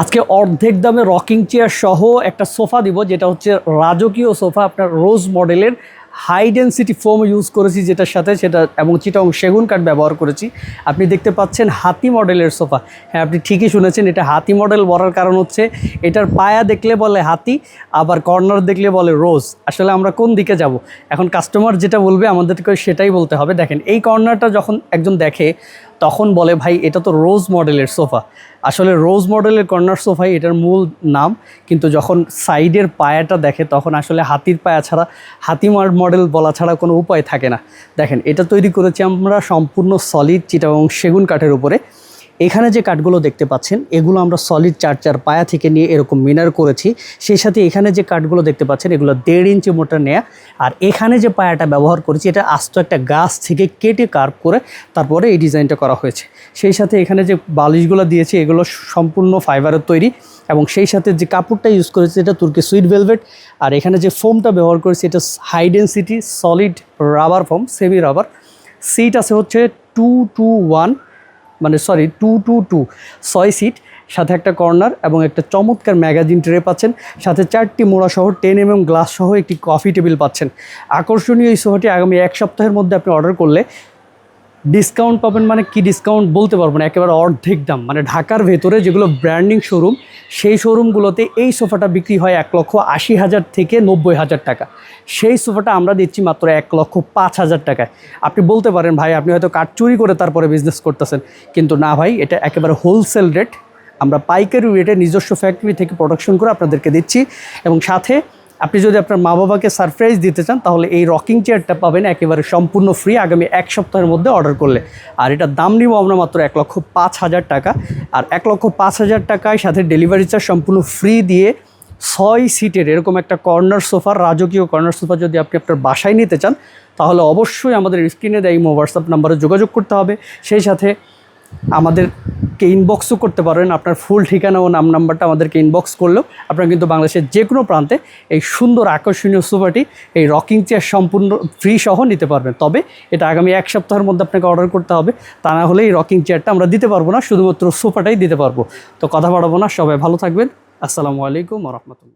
আজকে অর্ধেক দামে রকিং চেয়ার সহ একটা সোফা দিব, যেটা হচ্ছে রাজকীয় সোফা, আপনার রোজ মডেলের হাই ডেন্সিটি ফোম ইউজ করেছি যেটার সাথে, সেটা এবং চিটং সেগুন কাঠ ব্যবহার করেছি। আপনি দেখতে পাচ্ছেন হাতি মডেলের সোফা। হ্যাঁ আপনি ঠিকই শুনেছেন, এটা হাতি মডেল বলার কারণ হচ্ছে, এটার পায়া দেখলে বলে হাতি, আবার কর্নার দেখলে বলে রোজ আসলে আমরা কোন দিকে যাব? এখন কাস্টমার যেটা বলবে, আমাদেরকে সেটাই বলতে হবে। দেখেন, এই কর্নারটা যখন একজন দেখে তখন বলে, ভাই, এটা তো রোজ মডেলের সোফা। আসলে রোজ মডেলের কর্নার সোফাই এটার মূল নাম, কিন্তু যখন সাইডের পায়াটা দেখে, তখন আসলে হাতির পায়া ছাড়া হাতি মডেল বলা ছাড়া কোনো উপায় থাকে না। দেখেন, এটা তৈরি করেছি আমরা সম্পূর্ণ সলিড চিটা এবং সেগুন কাঠের উপরে। এখানে যে কাঠগুলো দেখতে পাচ্ছেন, এগুলো আমরা সলিড চার পায়া থেকে নিয়ে এরকম মিনার করেছি। সেই সাথে এখানে যে কাঠগুলো দেখতে পাচ্ছেন, এগুলো দেড় ইঞ্চি মোটা নেয়া। আর এখানে যে পায়াটা ব্যবহার করেছি, এটা আস্ত একটা গাছ থেকে কেটে কার্ভ করে তারপরে এই ডিজাইনটা করা হয়েছে। সেই সাথে এখানে যে বালিশগুলো দিয়েছি, এগুলো সম্পূর্ণ ফাইবারের তৈরি এবং সেই সাথে যে কাপড়টা ইউজ করেছি, এটা তুর্কি সুইট ভেলভেট আর এখানে যে ফোমটা ব্যবহার করেছি, এটা high density solid rubber foam semi rubber seat আছে হচ্ছে টু টু ওয়ান মানে সরি টু টু টু ছয় সিট সাথে একটা কর্নার এবং একটা চমৎকার ম্যাগাজিন ট্রে পাচ্ছেন। সাথে চারটি মোড়া সহ টেন এম গ্লাস সহ একটি কফি টেবিল পাচ্ছেন। আকর্ষণীয় এই সোফাটি আগামী এক সপ্তাহের মধ্যে আপনি অর্ডার করলে ডিসকাউন্ট পাবেন মানে কি ডিসকাউন্ট বলতে পারব না, একেবারে অর্ধেক দাম। মানে ঢাকার ভেতরে যেগুলো ব্র্যান্ডিং শোরুম সেই শোরুমগুলোতে এই সোফাটা বিক্রি হয় এক লক্ষ আশি হাজার থেকে নব্বই হাজার টাকা। সেই সোফাটা আমরা দিচ্ছি মাত্র এক লক্ষ পাঁচ হাজার টাকায়। আপনি বলতে পারেন, ভাই, আপনি হয়তো কাঠ চুরি করে তারপরে বিজনেস করতেছেন। কিন্তু না ভাই, এটা একেবারে হোলসেল রেট আমরা পাইকারি রেটে নিজস্ব ফ্যাক্টরি থেকে প্রোডাকশন করে আপনাদেরকে দিচ্ছি। এবং সাথে আপনি যদি আপনার মা বাবাকে সারপ্রাইজ দিতে চান, তাহলে এই রকিং চেয়ারটা পাবেন একেবারে সম্পূর্ণ ফ্রি আগামী এক সপ্তাহের মধ্যে অর্ডার করলে। আর এটার দাম নিব আমরা মাত্র এক লক্ষ পাঁচ হাজার টাকা। আর এক লক্ষ পাঁচ হাজার টাকায় সাথে ডেলিভারি চার্জ সম্পূর্ণ ফ্রি দিয়ে ছয় সিটের এরকম একটা কর্নার সোফা রাজকীয় কর্নার সোফা যদি আপনি আপনার বাসায় নিতে চান, তাহলে অবশ্যই আমাদের স্ক্রিনে দেয় ইমো হোয়াটসঅ্যাপ নাম্বারে যোগাযোগ করতে হবে। সেই সাথে আমাদেরকে ইনবক্সও করতে পারেন আপনার ফুল ঠিকানা ও নাম নাম্বারটা আমাদেরকে ইনবক্স করলেও আপনারা কিন্তু বাংলাদেশের যে কোনো প্রান্তে এই সুন্দর আকর্ষণীয় সোফাটি এই রকিং চেয়ার সম্পূর্ণ ফ্রি সহ নিতে পারবেন। তবে এটা আগামী এক সপ্তাহের মধ্যে আপনাকে অর্ডার করতে হবে। তা না হলে এই রকিং চেয়ারটা আমরা দিতে পারব না, শুধুমাত্র সোফাটাই দিতে পারব। তো কথা বাড়াবো না, সবাই ভালো থাকবেন। আসসালামু আলাইকুম রহমতুল্লাহ।